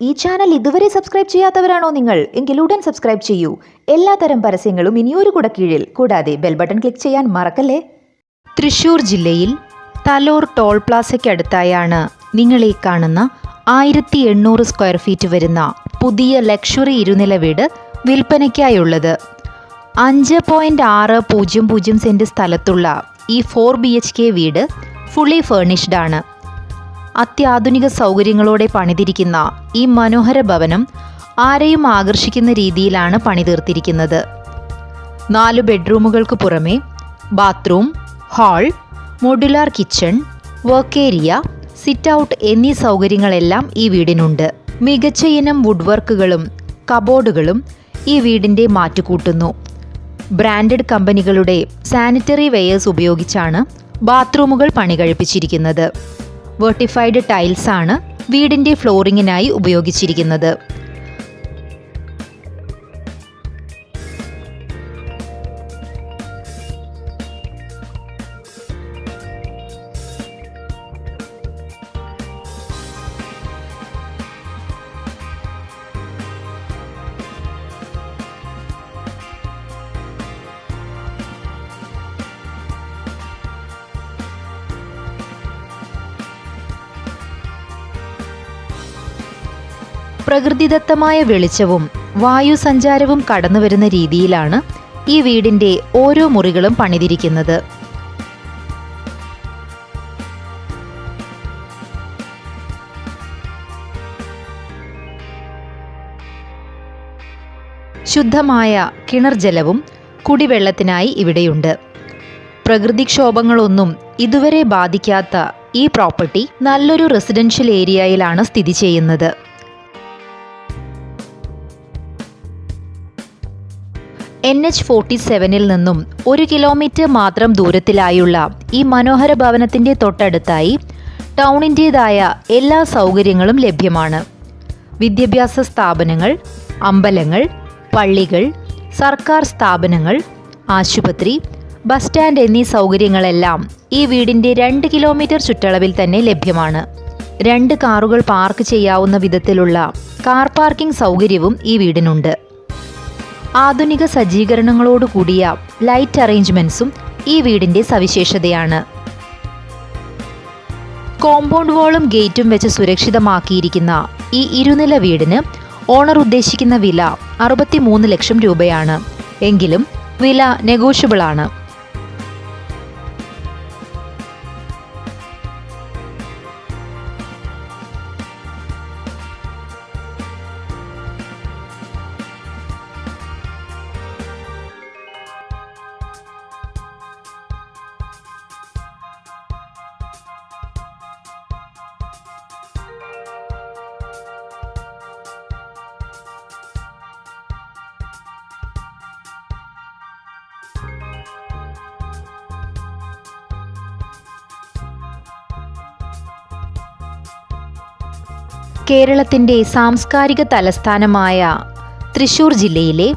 ഈ ചാനൽ ഇതുവരെ സബ്സ്ക്രൈബ് ചെയ്യാത്തവരാണോ നിങ്ങൾ? എങ്കിൽ ഉടൻ സബ്സ്ക്രൈബ് ചെയ്യൂ. എല്ലാത്തരം പരസ്യങ്ങളും ഇനിയൊരു കുട കീഴിൽ കൂടാതെ ബെൽ ബട്ടൺ ക്ലിക്ക് ചെയ്യാൻ മറക്കല്ലേ? തൃശൂർ ജില്ലയിൽ തലോർ ടോൾ പ്ലാസയ്ക്കടുത്തായാണ് നിങ്ങളീ കാണുന്ന ആയിരത്തി എണ്ണൂറ് സ്ക്വയർ ഫീറ്റ് വരുന്ന പുതിയ ലക്ഷറി ഇരുനില വീട് വിൽപ്പനയ്ക്കായുള്ളത്. അഞ്ച് പോയിന്റ് ആറ് പൂജ്യം പൂജ്യം സെന്റ് സ്ഥലത്തുള്ള ഈ ഫോർ ബി എച്ച് കെ വീട് ഫുള്ളി ഫേർണിഷ്ഡ് ആണ്. അത്യാധുനിക സൗകര്യങ്ങളോടെ പണിതിരിക്കുന്ന ഈ മനോഹര ഭവനം ആരെയും ആകർഷിക്കുന്ന രീതിയിലാണ് പണിതീർത്തിരിക്കുന്നത്. നാല് ബെഡ്റൂമുകൾക്ക് പുറമെ bathroom hall modular kitchen work area sit out എന്നീ സൗകര്യങ്ങളെല്ലാം ഈ വീടിനുണ്ട്. മികച്ച ഇനം വുഡ് വർക്കുകളും കബോർഡുകളും ഈ വീടിന്റെ മാറ്റുകൂട്ടുന്നു. ബ്രാൻഡഡ് കമ്പനികളുടെ സാനിറ്ററി വെയേഴ്സ് ഉപയോഗിച്ചാണ് ബാത്റൂമുകൾ പണി കഴിപ്പിച്ചിരിക്കുന്നത് വെർട്ടിഫൈഡ് ആണ് വീടിന്റെ ഫ്ലോറിങ്ങിനായി ഉപയോഗിച്ചിരിക്കുന്നത്. പ്രകൃതിദത്തമായ വെളിച്ചവും വായുസഞ്ചാരവും കടന്നുവരുന്ന രീതിയിലാണ് ഈ വീടിന്റെ ഓരോ മുറികളും പണിതിരിക്കുന്നത്. ശുദ്ധമായ കിണർ ജലവും കുടിവെള്ളത്തിനായി ഇവിടെയുണ്ട്. പ്രകൃതിക്ഷോഭങ്ങളൊന്നും ഇതുവരെ ബാധിക്കാത്ത ഈ പ്രോപ്പർട്ടി നല്ലൊരു റെസിഡൻഷ്യൽ ഏരിയയിലാണ് സ്ഥിതി ചെയ്യുന്നത്. എൻ എച്ച് ഫോർട്ടി സെവനിൽ നിന്നും ഒരു കിലോമീറ്റർ മാത്രം ദൂരത്തിലായുള്ള ഈ മനോഹര ഭവനത്തിന്റെ തൊട്ടടുത്തായി ടൗണിന്റേതായ എല്ലാ സൗകര്യങ്ങളും ലഭ്യമാണ്. വിദ്യാഭ്യാസ സ്ഥാപനങ്ങൾ അമ്പലങ്ങൾ പള്ളികൾ സർക്കാർ സ്ഥാപനങ്ങൾ ആശുപത്രി ബസ് സ്റ്റാൻഡ് എന്നീ സൗകര്യങ്ങളെല്ലാം ഈ വീടിന്റെ രണ്ട് കിലോമീറ്റർ ചുറ്റളവിൽ തന്നെ ലഭ്യമാണ്. രണ്ട് കാറുകൾ പാർക്ക് ചെയ്യാവുന്ന വിധത്തിലുള്ള കാർ പാർക്കിംഗ് സൗകര്യവും ഈ വീടിനുണ്ട്. ആധുനിക സജ്ജീകരണങ്ങളോടുകൂടിയ ലൈറ്റ് അറേഞ്ച്മെന്റ്സും ഈ വീടിന്റെ സവിശേഷതയാണ്. കോമ്പൗണ്ട് വാളും ഗേറ്റും വെച്ച് സുരക്ഷിതമാക്കിയിരിക്കുന്ന ഈ ഇരുനില വീടിന് ഓണർ ഉദ്ദേശിക്കുന്ന വില അറുപത്തിമൂന്ന് ലക്ഷം രൂപയാണ്. എങ്കിലും വില നെഗോഷ്യബിൾ ആണ് കേരളത്തിന്റെ സാംസ്കാരിക തലസ്ഥാനമായ തൃശൂർ ജില്ലയിലെ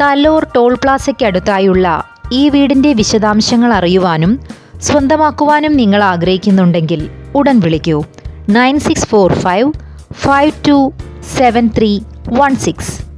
തലോർ ടോൾ പ്ലാസയ്ക്കടുത്തായുള്ള ഈ വീടിന്റെ വിശദാംശങ്ങൾ അറിയുവാനും സ്വന്തമാക്കുവാനും നിങ്ങൾ ആഗ്രഹിക്കുന്നുണ്ടെങ്കിൽ ഉടൻ വിളിക്കൂ. Nine six four five five two seven three one six.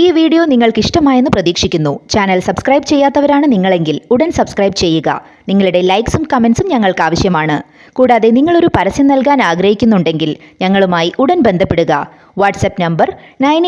ഈ വീഡിയോ നിങ്ങൾക്ക് ഇഷ്ടമായെന്ന് പ്രതീക്ഷിക്കുന്നു. ചാനൽ സബ്സ്ക്രൈബ് ചെയ്യാത്തവരാണ് നിങ്ങളെങ്കിൽ ഉടൻ സബ്സ്ക്രൈബ് ചെയ്യുക. നിങ്ങളുടെ ലൈക്സും കമൻസും ഞങ്ങൾക്ക് ആവശ്യമാണ് കൂടാതെ നിങ്ങളൊരു പരസ്യം നൽകാൻ ആഗ്രഹിക്കുന്നുണ്ടെങ്കിൽ ഞങ്ങളുമായി ഉടൻ ബന്ധപ്പെടുക. WhatsApp number nine